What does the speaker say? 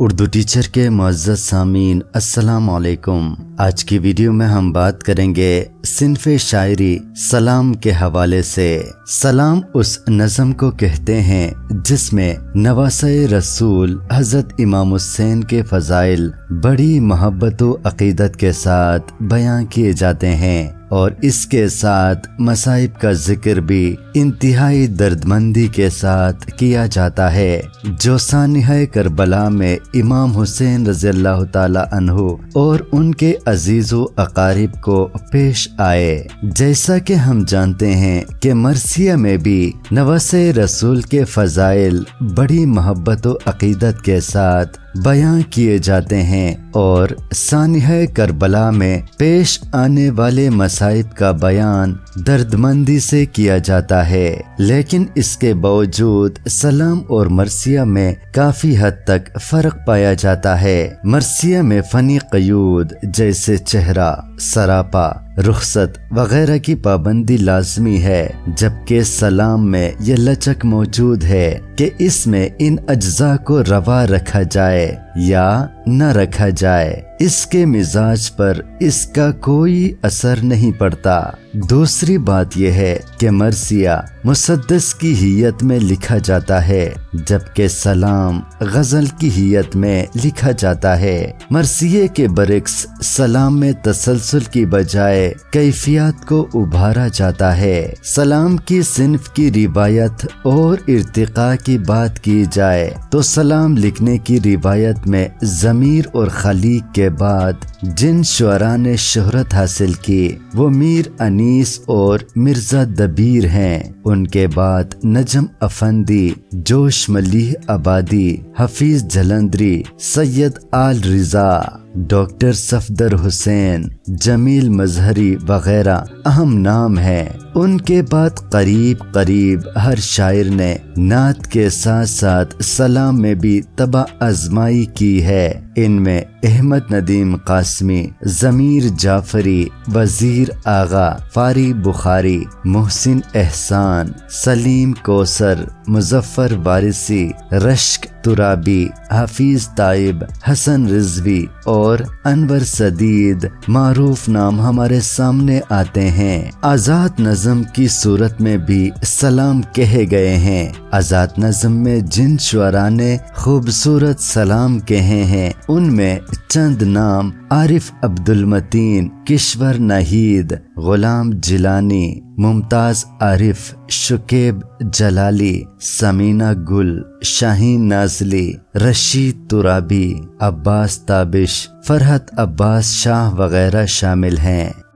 Urdu teacher के मज्जत सामीन अस्सलाम वालेकुम। आज की वीडियो में हम बात करेंगे सिनफ शायरी सलाम के हवाले से, सलाम उस नज़म को कहते हैं जिसमें नवास रसूल हज़रत इमाम हुसैन के फ़जाइल बड़ी मोहब्बत अकीदत के साथ बयां किए जाते हैं और इसके साथ मसाइब का ज़िक्र भी इंतहाई दर्दमंदी के साथ किया जाता है। जो सानिह करबला में इमाम हुसैन रज़ी अल्लाह तहु और उनके अजीज़ो अकारिब को पेश आए। जैसा कि हम जानते हैं कि मरसिया में भी नवस रसूल के फ़जाइल बड़ी मोहब्बत अकीदत के साथ बयां किए जाते हैं और सानिह करबला में पेश आने वाले मसाइब का बयान दर्दमंदी से किया जाता है। लेकिन इसके बावजूद सलाम और मरसिया में काफ़ी हद तक फ़र्क पाया जाता है। मरसिया में फनी कयूद जैसे चेहरा, सरापा, रुखसत वगैरह की पाबंदी लाजमी है, जबकि सलाम में यह लचक मौजूद है कि इसमें इन अज्जा को रवा रखा जाए। de या न रखा जाए। इसके मिजाज पर इसका कोई असर नहीं पड़ता। दूसरी बात यह है कि मरसिया मुसद्दस की हियत में लिखा जाता है, जबकि सलाम गज़ल की हियत में लिखा जाता है। मरसिए के बरक्स सलाम में तसलसल की बजाय कैफियत को उभारा जाता है। सलाम की सिंफ की रिवायत और इर्तिका की बात की जाए तो सलाम लिखने की रिवायत में जमीर और खलीक के बाद जिन शुरा ने शहरत हासिल की, वो मीर अनीस और मिर्ज़ा दबीर हैं। उनके बाद नजम अफंदी, जोश मलिह आबादी, हफीज जलंदरी, सैयद आल रिजा। डॉक्टर सफदर हुसैन, जमील मजहरी वगैरह अहम नाम हैं। उनके बाद करीब करीब हर शायर ने नात के साथ साथ सलाम में भी तबा आजमाई की है। इनमें अहमद नदीम कासमी, जमीर जाफरी, वज़ीर आगा, फारी बुखारी, मोहसिन एहसान, सलीम कोसर, मुजफ्फर वारिसी, रश्क तुराबी, हफीज ताइब, हसन रिजवी और अनवर सदीद मारूफ नाम हमारे सामने आते हैं। आज़ाद नज़म की सूरत में भी सलाम कहे गए हैं। आज़ाद नज़म में जिन शुरा ने खूबसूरत सलाम कहे हैं उनमें चंद नाम आरिफ अब्दुल मतीन, किश्वर नहीद, गुलाम जिलानी, मुमताज़ आरिफ, शुकेब जलाली, समीना गुल, शाहीन नाजली, रशीद तुराबी, अब्बास ताबिश, फरहत अब्बास शाह वगैरह शामिल हैं।